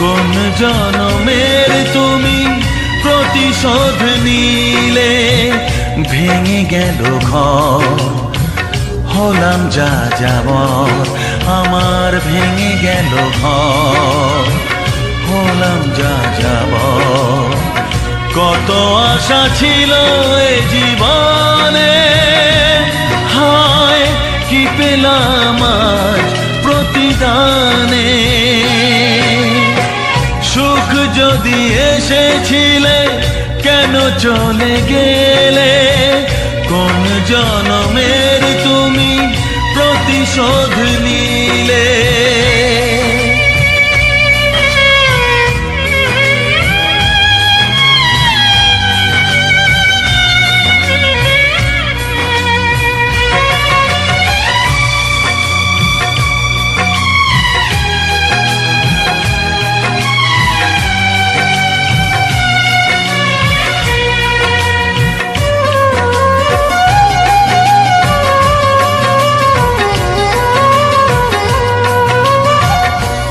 কোন জনমের তুমি প্রতিশোধ নিলে, ভেঙে গেল ঘর। হলাম যা যাব আমার ভেঙে গেল ঘর। হলাম যা যাব কত আশা ছিল এ জীবনে। হায়, কি পেলাম প্রতিদানে? যদি এসেছিলে কেন চলে গেলে? কোন জনমের